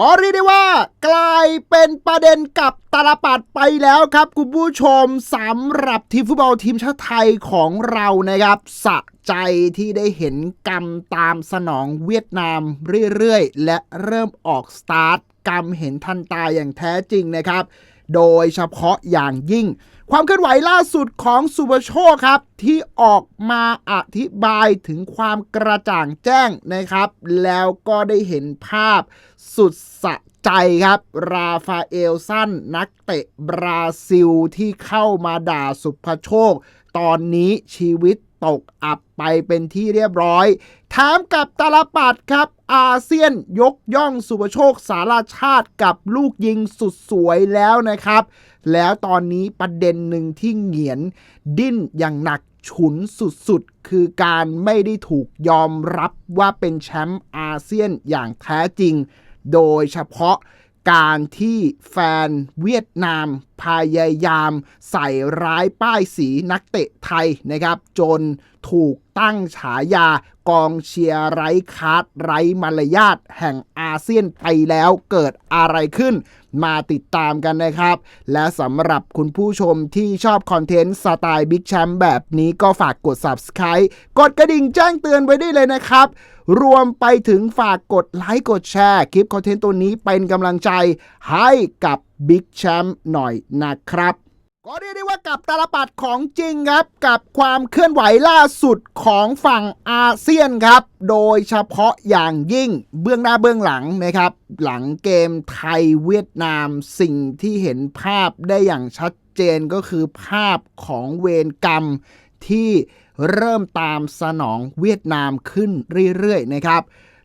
ก็เรียกได้ว่ากลายเป็นประเด็นกับตาลปัดไปแล้วครับคุณผู้ชมสำหรับทีมฟุตบอลทีมชาติไทยของเรานะครับสะใจที่ได้เห็นกรรมตามสนองเวียดนามเรื่อยๆ และเริ่มออกสตาร์ทกรรมเห็นทันตาอย่างแท้จริงนะครับ โดยเฉพาะอย่างยิ่ง ความเคลื่อนไหวล่าสุดของสุภโชคครับ ที่ออกมาอธิบายถึงความกระจ่างแจ้งนะครับ แล้วก็ได้เห็นภาพสุดสะใจครับ ราฟาเอลสันนักเตะบราซิลที่เข้ามาด่าสุภโชค ตอนนี้ชีวิต ตกอับไปเป็นที่เรียบร้อยถามกับตาลปัดครับ อาเซียนยกย่องสุภโชคสารชาติกับลูกยิงสุดสวยแล้วนะครับ แล้วตอนนี้ประเด็นหนึ่งที่เหงียน ดิ้นอย่างหนักฉุนสุดๆ คือการไม่ได้ถูกยอมรับว่าเป็นแชมป์อาเซียนอย่างแท้จริง โดยเฉพาะการที่แฟนเวียดนาม พยายามใส่ร้ายป้ายสีนักเตะไทยนะครับ จนถูกตั้งฉายากองเชียร์ไร้คาร์ดไร้มารยาทแห่งอาเซียนไปแล้วเกิดอะไรขึ้น มาติดตามกันนะครับ และสำหรับคุณผู้ชมที่ชอบคอนเทนต์สไตล์บิ๊กแชมป์แบบนี้ก็ฝากกด Subscribe กดกระดิ่งแจ้งเตือนไว้ได้เลยนะครับ รวมไปถึงฝากกดไลค์กดแชร์ คลิปคอนเทนต์ตัวนี้เป็นกำลังใจให้กับบิ๊กแชมป์หน่อยนะครับ ก็เรียกได้ว่ากับตาลปัดของจริงครับ กับความเคลื่อนไหวล่าสุดของฝั่งอาเซียนครับ โดยเฉพาะอย่างยิ่งเบื้องหน้าเบื้องหลังนะครับ หลังเกมไทยเวียดนามสิ่งที่เห็นภาพได้อย่างชัดเจนก็คือภาพของเวรกรรมที่เริ่มตามสนองเวียดนามขึ้นเรื่อยๆนะครับ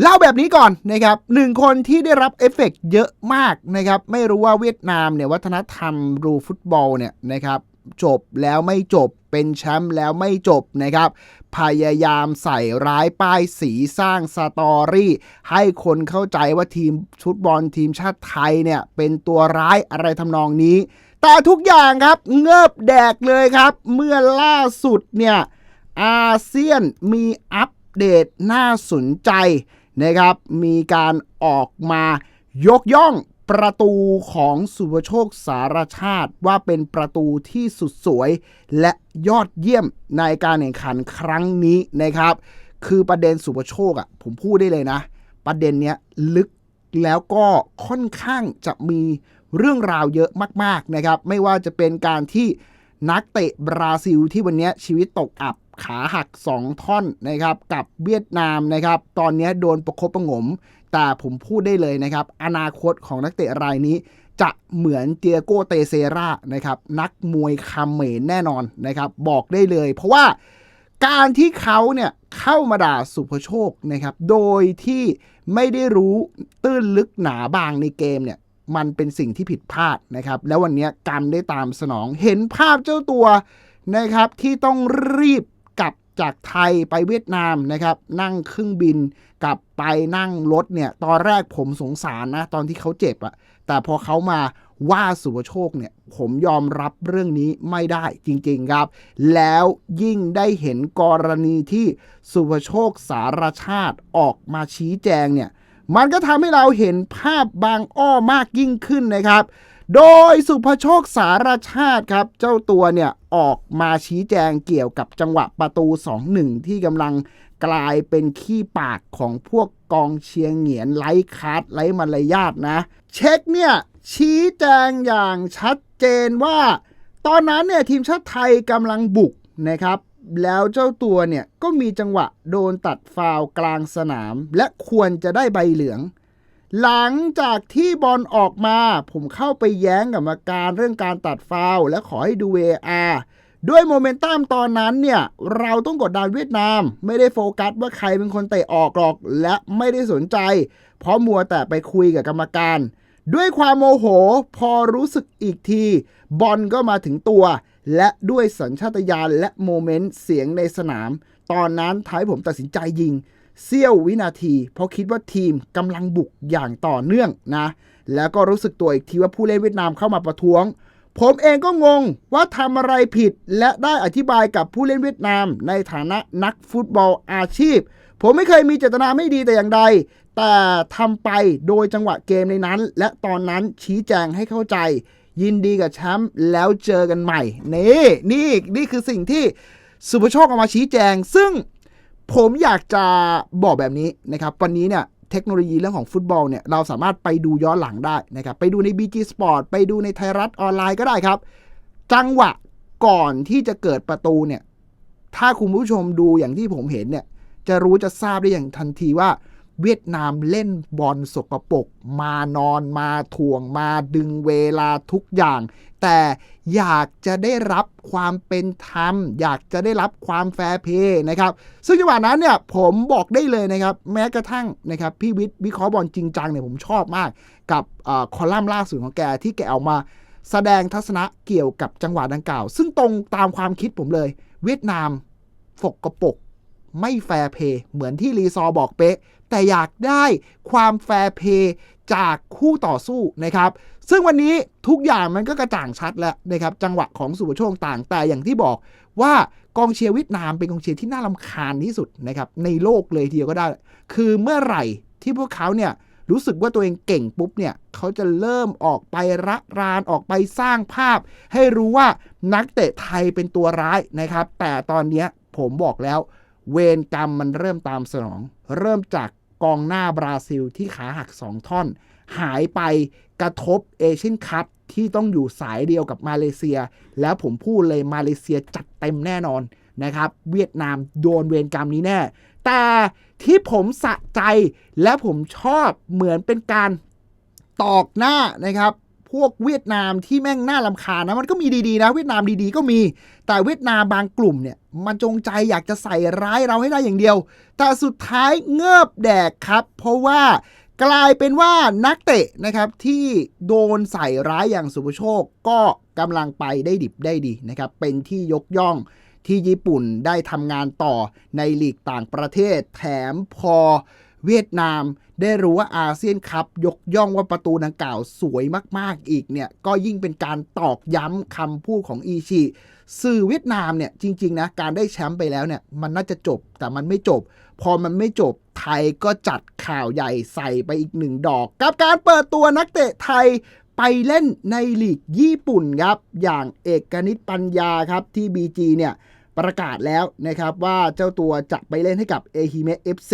เล่าแบบนี้ก่อนนะครับหนึ่งคนที่ได้รับเอฟเฟกต์เยอะมากนะครับ ไม่รู้ว่าเวียดนามเนี่ยวัฒนธรรมรูฟุตบอลเนี่ยนะครับจบแล้วไม่จบเป็นแชมป์แล้วไม่จบนะครับ พยายามใส่ร้ายป้ายสีสร้างสตอรี่ ให้คนเข้าใจว่าทีมฟุตบอลทีมชาติไทยเนี่ย เป็นตัวร้ายอะไรทำนองนี้ แต่ทุกอย่างครับเงิบแดกเลยครับ เมื่อล่าสุดเนี่ย อาเซียนมีอัปเดตน่าสนใจ นะครับ มีการออกมายกย่องประตูของสุภโชคสารชาติว่าเป็นประตูที่สุดสวย และยอดเยี่ยมในการแข่งขันครั้งนี้นะครับ คือประเด็นสุภโชคอะ่ะผมพูดได้เลยนะ ประเด็นเนี้ยลึกแล้วก็ค่อนข้างจะมีเรื่องราวเยอะมาก ๆนะครับ ไม่ว่าจะเป็นการที่นักเตะบราซิลที่วันนี้ชีวิตตกอับขาหัก 2 ท่อนนะครับกับเวียดนามนะครับตอนนี้โดนประคบประงม แต่ผมพูดได้เลยนะครับ อนาคตของนักเตะรายนี้ จะเหมือนเตียโกเตเซรานะครับนักมวยคาเมรแน่นอนนะครับบอกได้เลย เพราะว่าการที่เขาเนี่ยเข้ามาด่าสุภโชคนะครับโดยที่ไม่ได้รู้ตื้นลึกหนาบางในเกมเนี่ยมันเป็นสิ่งที่ผิดพลาดนะครับ แล้ววันนี้กรรมได้ตามสนองเห็นภาพเจ้าตัวนะครับที่ต้องรีบ จากไทยไปเวียดนามนะครับ นั่งเครื่องบินกลับไปนั่งรถเนี่ย ตอนแรกผมสงสารนะ ตอนที่เขาเจ็บอะแต่พอเขามาว่าสุภโชคเนี่ย ผมยอมรับเรื่องนี้ไม่ได้จริงๆครับ แล้วยิ่งได้เห็นกรณีที่สุภโชคสารชาติออกมาชี้แจงเนี่ย มันก็ทำให้เราเห็นภาพบางอ้อมากยิ่งขึ้นนะครับ โดยสุภโชคสารชาติครับ เจ้าตัวเนี่ยออกมาชี้แจงเกี่ยวกับจังหวะประตู 2-1 ที่กำลังกลายเป็นขี้ปากของพวกกองเชียร์เหงียนไร้คาร์ไร้มารยาทนะ เช็คเนี่ยชี้แจงอย่างชัดเจนว่า ตอนนั้นเนี่ยทีมชาติไทยกำลังบุกนะครับ แล้วเจ้าตัวเนี่ยก็มีจังหวะโดนตัดฟาวกลางสนาม และควรจะได้ใบเหลือง หลังจากที่บอลออกมา ผมเข้าไปแย้งกับกรรมการเรื่องการตัดฟาวและขอให้ดู VAR ด้วยโมเมนตัมตอนนั้นเนี่ย เราต้องกดดันเวียดนาม ไม่ได้โฟกัสว่าใครเป็นคนเตะออกหรอก และไม่ได้สนใจ เพราะมัวแต่ไปคุยกับกรรมการ ด้วยความโมโหพอรู้สึกอีกที บอลก็มาถึงตัว และด้วยสัญชาตญาณและโมเมนต์เสียงในสนาม ตอนนั้นท้ายผมตัดสินใจยิง เสี้ยววินาที เพราะคิดว่าทีมกำลังบุกอย่างต่อเนื่องนะ แล้วก็รู้สึกตัวอีกทีว่าผู้เล่นเวียดนามเข้ามาประท้วง ผมเองก็งงว่าทำอะไรผิด และได้อธิบายกับผู้เล่นเวียดนาม ในฐานะนักฟุตบอลอาชีพ ผมไม่เคยมีเจตนาไม่ดีแต่อย่างใด แต่ทำไปโดยจังหวะเกมในนั้น และตอนนั้นชี้แจงให้เข้าใจ ยินดีกับแชมป์แล้วเจอกันใหม่นี่นี่นี่คือสิ่งที่สุภโชคเอามาชี้แจง ซึ่ง ผมอยากจะบอกแบบนี้นะครับวันนี้เนี่ยเทคโนโลยีเรื่องของฟุตบอลเนี่ยเราสามารถไปดูย้อนหลังได้นะครับไปดูใน BG Sport ไปดูในไทยรัฐออนไลน์ก็ได้ครับ จังหวะก่อนที่จะเกิดประตูเนี่ยถ้าคุณผู้ชมดูอย่างที่ผมเห็นเนี่ยจะรู้จะทราบได้อย่างทันทีว่า เวียดนามเล่นบอลสกปรกมานอนมาถ่วงมาดึงเวลาทุกอย่าง แต่อยากจะได้รับความเป็นธรรม อยากจะได้รับความแฟร์เพย์นะครับ ซึ่งจังหวะนั้นเนี่ยผมบอกได้เลยนะครับ แม้กระทั่งนะครับพี่วิทย์วิเคราะห์บอลจริงจังเนี่ยผมชอบมาก กับอคอลัมน์ล่าสุดของแกที่แกเอามาแสดงทัศนะเกี่ยวกับจังหวะดังกล่าว ซึ่งตรงตามความคิดผมเลย เวียดนามฝกกระปรก ไม่แฟร์เพย์เหมือนที่รีซอร์บอกเป๊ะ แต่อยากได้ความแฟร์เพย์จากคู่ต่อสู้นะครับ ซึ่งวันนี้ทุกอย่างมันก็กระจ่างชัดแล้วนะครับ จังหวะของสุภโชคต่าง แต่อย่างที่บอกว่ากองเชียร์เวียดนามเป็นกองเชียร์ที่น่ารำคาญที่สุดนะครับในโลกเลยทีเดียวก็ได้ คือเมื่อไหร่ที่พวกเขาเนี่ยรู้สึกว่าตัวเองเก่งปุ๊บเนี่ยเขาจะเริ่มออกไประรานออกไปสร้างภาพ ให้รู้ว่านักเตะไทยเป็นตัวร้ายนะครับ แต่ตอนนี้ผมบอกแล้ว เวรกรรมมันเริ่มตามสนอง เริ่มจากกองหน้าบราซิลที่ขาหักสองท่อน หายไปกระทบเอเชียนคัพที่ต้องอยู่สายเดียวกับมาเลเซีย แล้วผมพูดเลยมาเลเซียจัดเต็มแน่นอนนะครับ เวียดนามโดนเวรกรรมนี้แน่ แต่ที่ผมสะใจและผมชอบเหมือนเป็นการตอกหน้านะครับ พวกเวียดนามที่แม่งน่าลำคาญนะมันก็มีดีๆนะ เวียดนามดีๆก็มี แต่เวียดนามบางกลุ่มเนี่ย มันจงใจอยากจะใส่ร้ายเราให้ได้อย่างเดียว แต่สุดท้ายเงือบแดกครับ เพราะว่ากลายเป็นว่านักเตะนะครับที่โดนใส่ร้ายอย่างสุภโชคก็กำลังไปได้ดิบได้ดีนะครับ เป็นที่ยกย่องที่ญี่ปุ่นได้ทำงานต่อในลีกต่างประเทศแถมพอ เวียดนามได้รู้ว่าอาเซียนคัพยกย่องว่าประตูดังกล่าวสวยมากๆอีกเนี่ยก็ยิ่งเป็นการตอกย้ำคำพูดของอีชิสื่อเวียดนามเนี่ยจริงๆนะการได้แชมป์ไปแล้วเนี่ยมันน่าจะจบแต่มันไม่จบ พอมันไม่จบไทยก็จัดข่าวใหญ่ใส่ไปอีกหนึ่งดอก กับการเปิดตัวนักเตะไทยไปเล่นในลีกญี่ปุ่นครับ อย่างเอกนิตปัญญาครับที่ BG เนี่ยประกาศแล้วนะครับว่าเจ้าตัวจะไปเล่นให้กับเอฮิเมะ FC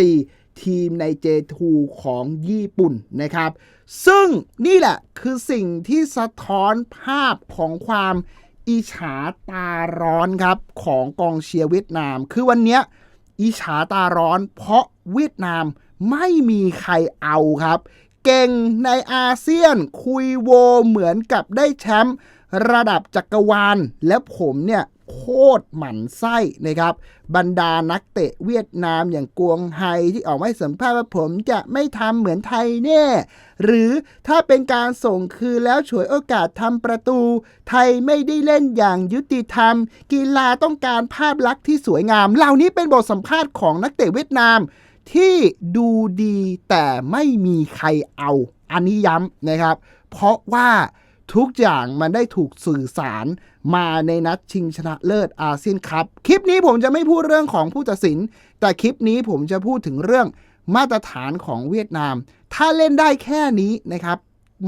ทีมใน J2 ของญี่ปุ่นนะครับ ซึ่งนี่แหละคือสิ่งที่สะท้อนภาพของความอิจฉาตาร้อนครับของกองเชียร์เวียดนาม คือวันนี้อิจฉาตาร้อนเพราะเวียดนามไม่มีใครเอาครับ เก่งในอาเซียนคุยโวเหมือนกับได้แชมป์ระดับจักรวาล และผมเนี่ย โคตรหมั่นไส้นะครับ บรรดานักเตะเวียดนามอย่างกวงไฮที่ออกมาสัมภาษณ์ว่าผมจะไม่ทำเหมือนไทยแน่ หรือถ้าเป็นการส่งคืนแล้วฉวยโอกาสทำประตู ไทยไม่ได้เล่นอย่างยุติธรรม กีฬาต้องการภาพลักษณ์ที่สวยงาม เหล่านี้เป็นบทสัมภาษณ์ของนักเตะเวียดนามที่ดูดีแต่ไม่มีใครเอา อันนี้ย้ำนะครับ เพราะว่า ทุกอย่างมันได้ถูกสื่อสารมาในนัดชิงชนะเลิศอาเซียนคัพคลิปนี้ผมจะไม่พูดเรื่องของผู้ตัดสิน แต่คลิปนี้ผมจะพูดถึงเรื่องมาตรฐานของเวียดนาม ถ้าเล่นได้แค่นี้นะครับ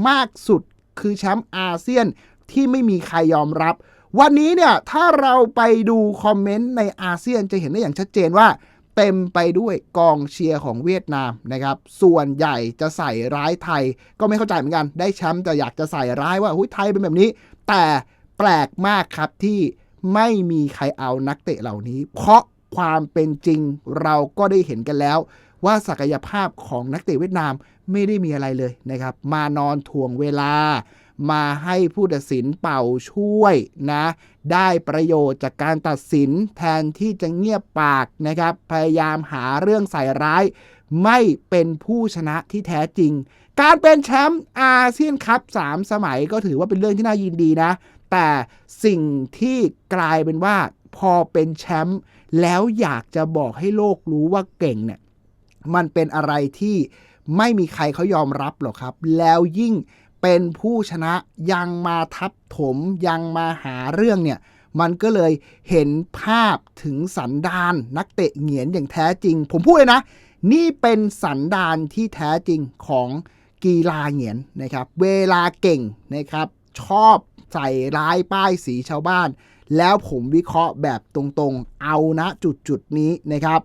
มากสุดคือแชมป์อาเซียนที่ไม่มีใครยอมรับ วันนี้เนี่ยถ้าเราไปดูคอมเมนต์ในอาเซียนจะเห็นได้อย่างชัดเจนว่า เต็มไปด้วยกองเชียร์ของเวียดนามนะครับ ส่วนใหญ่จะใส่ร้ายไทย ก็ไม่เข้าใจเหมือนกัน ได้แชมป์แต่อยากจะใส่ร้ายว่าหุ้ยไทยเป็นแบบนี้ แต่แปลกมากครับที่ไม่มีใครเอานักเตะเหล่านี้ เพราะความเป็นจริงเราก็ได้เห็นกันแล้ว ว่าศักยภาพของนักเตะเวียดนามไม่ได้มีอะไรเลยนะครับ มานอนถ่วงเวลา มาให้ผู้ตัดสินเป่าช่วยนะ ได้ประโยชน์จากการตัดสินแทนที่จะเงียบปากนะครับ พยายามหาเรื่องใส่ร้าย ไม่เป็นผู้ชนะที่แท้จริง การเป็นแชมป์อาเซียนคัพ3สมัยก็ถือว่าเป็นเรื่องที่น่ายินดีนะ แต่สิ่งที่กลายเป็นว่าพอเป็นแชมป์แล้วอยากจะบอกให้โลกรู้ว่าเก่งเนี่ยมันเป็นอะไรที่ไม่มีใครเขายอมรับหรอกครับ แล้วยิ่ง เป็นผู้ชนะยังมาทับถมยังมาหาเรื่องเนี่ยมันก็เลยเห็นภาพถึงสันดานนักเตะเหงียนอย่างแท้จริง ผมพูดเลยนะ นี่เป็นสันดานที่แท้จริงของกีฬาเหงียนนะครับ เวลาเก่งนะครับ ชอบใส่ร้ายป้ายสีชาวบ้าน แล้วผมวิเคราะห์แบบตรงๆ เอานะจุดจุดๆนี้นะครับ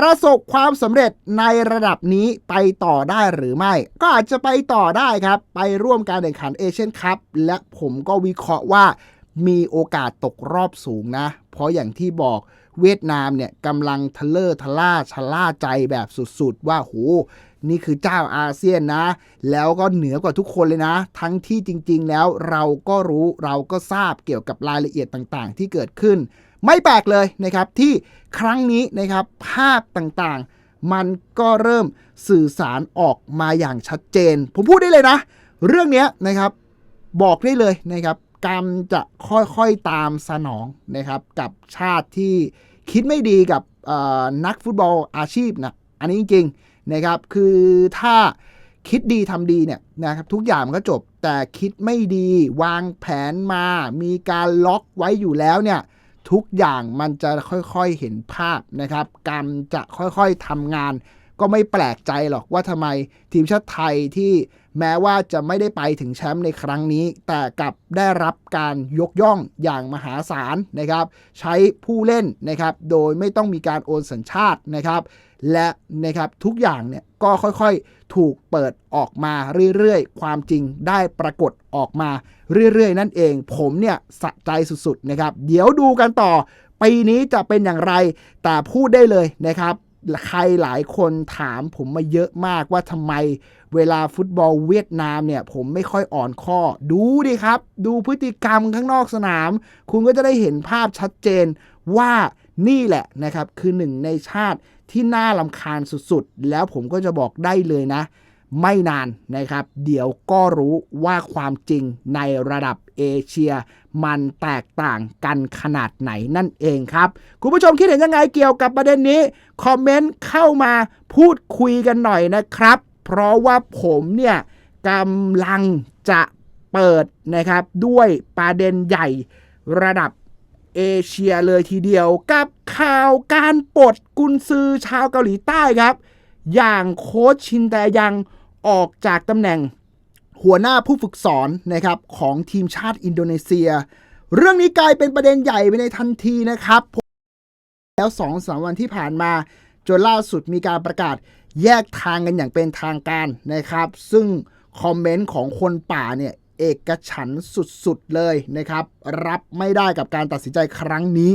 ประสบความสำเร็จในระดับนี้ไปต่อได้หรือไม่ ก็อาจจะไปต่อได้ครับ ไปร่วมการแข่งขันเอเชียนคัพและผมก็วิเคราะห์ว่ามีโอกาสตกรอบสูงนะ เพราะอย่างที่บอกเวียดนามเนี่ยกำลังทะเลอร์ทะล่าชะล่าใจแบบสุดๆ ว่าโหนี่คือเจ้าอาเซียนนะ แล้วก็เหนือกว่าทุกคนเลยนะ ทั้งที่จริงๆ แล้วเราก็รู้เราก็ทราบเกี่ยวกับรายละเอียดต่างๆ ที่เกิดขึ้น ไม่แปลกเลยนะครับที่ครั้งนี้นะครับภาพต่างๆ มันก็เริ่มสื่อสารออกมาอย่างชัดเจน ผมพูดได้เลยนะ เรื่องนี้นะครับบอกได้เลยนะครับกรรมจะค่อยๆตามสนองนะครับกับชาติที่คิดไม่ดีกับนักฟุตบอลอาชีพนะอันนี้จริงๆนะครับคือถ้าคิดดีทำดีเนี่ยนะครับทุกอย่างมันก็จบแต่คิดไม่ดีวางแผนมา มีการล็อกไว้อยู่แล้วเนี่ย ทุกอย่างมันจะค่อยๆเห็นภาพนะครับกรรมจะค่อยๆทำงาน ก็ไม่แปลกใจหรอกว่าทำไมทีมชาติไทยที่แม้ว่าจะไม่ได้ไปถึงแชมป์ในครั้งนี้ แต่กลับได้รับการยกย่องอย่างมหาศาลนะครับ ใช้ผู้เล่นนะครับ โดยไม่ต้องมีการโอนสัญชาตินะครับ และนะครับทุกอย่างเนี่ยก็ค่อยๆถูกเปิดออกมาเรื่อยๆ ความจริงได้ปรากฏออกมาเรื่อยๆ นั่นเอง ผมเนี่ยสะใจสุดๆนะครับ เดี๋ยวดูกันต่อปีนี้จะเป็นอย่างไรแต่พูดได้เลยนะครับ ใครหลายคนถามผมมาเยอะมากว่าทำไมเวลาฟุตบอลเวียดนามเนี่ย ผมไม่ค่อยอ่อนข้อ ดูดิครับ ดูพฤติกรรมข้างนอกสนาม คุณก็จะได้เห็นภาพชัดเจนว่านี่แหละนะครับ คือหนึ่งในชาติที่น่าลำคาญสุดๆ แล้วผมก็จะบอกได้เลยนะ ไม่นานนะครับ เดี๋ยวก็รู้ว่าความจริงในระดับเอเชีย มันแตกต่างกันขนาดไหนนั่นเองครับ คุณผู้ชมคิดเห็นยังไงเกี่ยวกับประเด็นนี้ คอมเมนต์เข้ามาพูดคุยกันหน่อยนะครับ เพราะว่าผมเนี่ยกำลังจะเปิดนะครับ ด้วยประเด็นใหญ่ระดับเอเชียเลยทีเดียวกับข่าวการปลดกุนซือชาวเกาหลีใต้ครับ อย่างโค้ชชินแตยัง ออกจากตำแหน่งหัวหน้าผู้ฝึกสอนนะครับของทีมชาติอินโดนีเซีย เรื่องนี้กลายเป็นประเด็นใหญ่ไปในทันทีนะครับ แล้วสองสามวันที่ผ่านมาจนล่าสุดมีการประกาศแยกทางกันอย่างเป็นทางการนะครับ ซึ่งคอมเมนต์ของคนป่าเนี่ยเอกฉันสุดๆเลยนะครับ รับไม่ได้กับการตัดสินใจครั้งนี้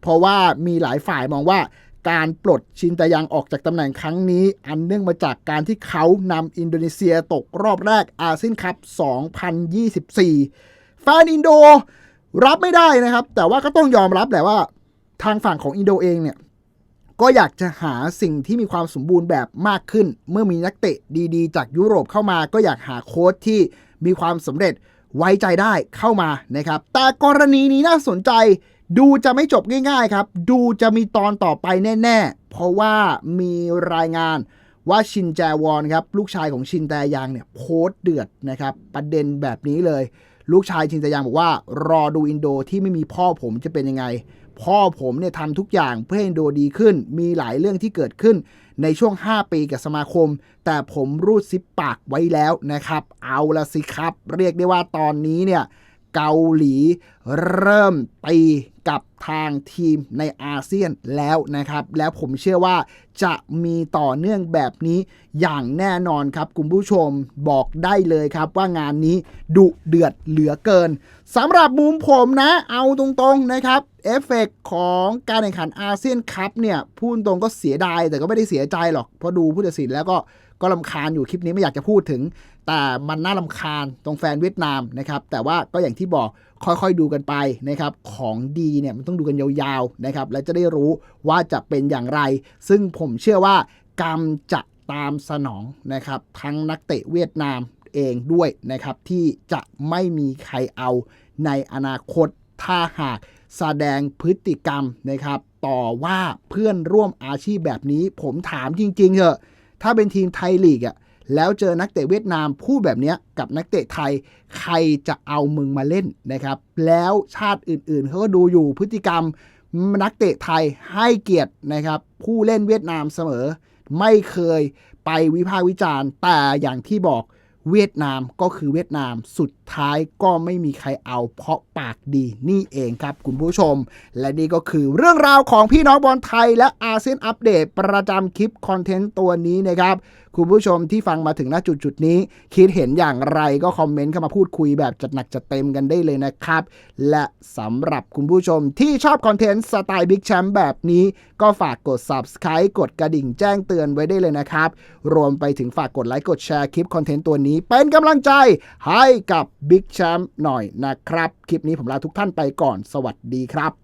เพราะว่ามีหลายฝ่ายมองว่า การปลดชินตายังออกจากตำแหน่งครั้งนี้ อันเนื่องมาจากการที่เขานำอินโดนีเซียตกรอบแรกอาเซียนคัพ 2024 แฟนอินโดรับไม่ได้นะครับ แต่ว่าก็ต้องยอมรับแหละว่า ทางฝั่งของอินโดเองเนี่ยก็อยากจะหาสิ่งที่มีความสมบูรณ์แบบมากขึ้น เมื่อมีนักเตะดีๆ จากยุโรปเข้ามา ก็อยากหาโค้ชที่มีความสำเร็จไว้ใจได้เข้ามานะครับ แต่กรณีนี้น่าสนใจ ดูจะไม่จบง่ายๆครับ ดูจะมีตอนต่อไปแน่ๆ เพราะว่ามีรายงานว่าชินแจวอนครับ ลูกชายของชินแตยังเนี่ยโพสต์เดือดนะครับ ประเด็นแบบนี้เลย ลูกชายชินแตยังบอกว่า รอดูอินโดที่ไม่มีพ่อผมจะเป็นยังไง พ่อผมเนี่ยทำทุกอย่างเพื่อให้อินโดดีขึ้น มีหลายเรื่องที่เกิดขึ้นในช่วง 5 ปีกับสมาคม แต่ผมรูดซิปปากไว้แล้วนะครับ เอาละสิครับ เรียกได้ว่าตอนนี้เนี่ยเกาหลีเริ่มตี กับทางทีมในอาเซียนแล้วนะครับ แล้วผมเชื่อว่าจะมีต่อเนื่องแบบนี้อย่างแน่นอนครับ คุณผู้ชมบอกได้เลยครับว่างานนี้ดุเดือดเหลือเกินสำหรับมุมผมนะ เอาตรงๆนะครับเอฟเฟกต์ของการแข่งขันอาเซียนคัพเนี่ยพูดตรงก็เสียดายแต่ก็ไม่ได้เสียใจหรอกเพราะดูผู้ตัดสินแล้วก็ก็ลำคาญอยู่คลิปนี้ไม่อยากจะพูดถึง แต่มันน่าลำคาญตรงแฟนเวียดนามนะครับ แต่ว่าก็อย่างที่บอกค่อยๆดูกันไปนะครับ ของดีเนี่ยมันต้องดูกันยาวๆนะครับ และจะได้รู้ว่าจะเป็นอย่างไร ซึ่งผมเชื่อว่ากรรมจะตามสนองนะครับ ทั้งนักเตะเวียดนามเองด้วยนะครับ ที่จะไม่มีใครเอาในอนาคตถ้าหากแสดงพฤติกรรมนะครับ ต่อว่าเพื่อนร่วมอาชีพแบบนี้ ผมถามจริงๆเถอะถ้าเป็นทีมไทยลีกอะ แล้วเจอนักเตะเวียดนามพูดแบบนี้กับนักเตะไทย ใครจะเอามึงมาเล่นนะครับ แล้วชาติอื่นๆเขาก็ดูอยู่พฤติกรรมนักเตะไทยให้เกียรตินะครับ ผู้เล่นเวียดนามเสมอ ไม่เคยไปวิพากษ์วิจารณ์แต่อย่างที่บอก เวียดนามก็คือเวียดนามสุดท้ายก็ไม่มีใครเอาเพราะปากดีนี่เองครับคุณผู้ชม และนี่ก็คือเรื่องราวของพี่น้องบอลไทยและอาเซียนอัปเดตประจำคลิปคอนเทนต์ตัวนี้นะครับ คุณผู้ชมที่ฟังมาถึงณจุดจุดนี้ คิดเห็นอย่างไรก็คอมเมนต์เข้ามาพูดคุยแบบจัดหนักจัดเต็มกันได้เลยนะครับ และสำหรับคุณผู้ชมที่ชอบคอนเทนต์สไตล์บิ๊กแชมป์แบบนี้ ก็ฝากกด Subscribe กดกระดิ่งแจ้งเตือนไว้ได้เลยนะครับ รวมไปถึงฝากกดไลค์กดแชร์คลิปคอนเทนต์ตัวนี้ เป็นกำลังใจให้กับบิ๊กแชมป์หน่อยนะครับ คลิปนี้ผมลาทุกท่านไปก่อน สวัสดีครับ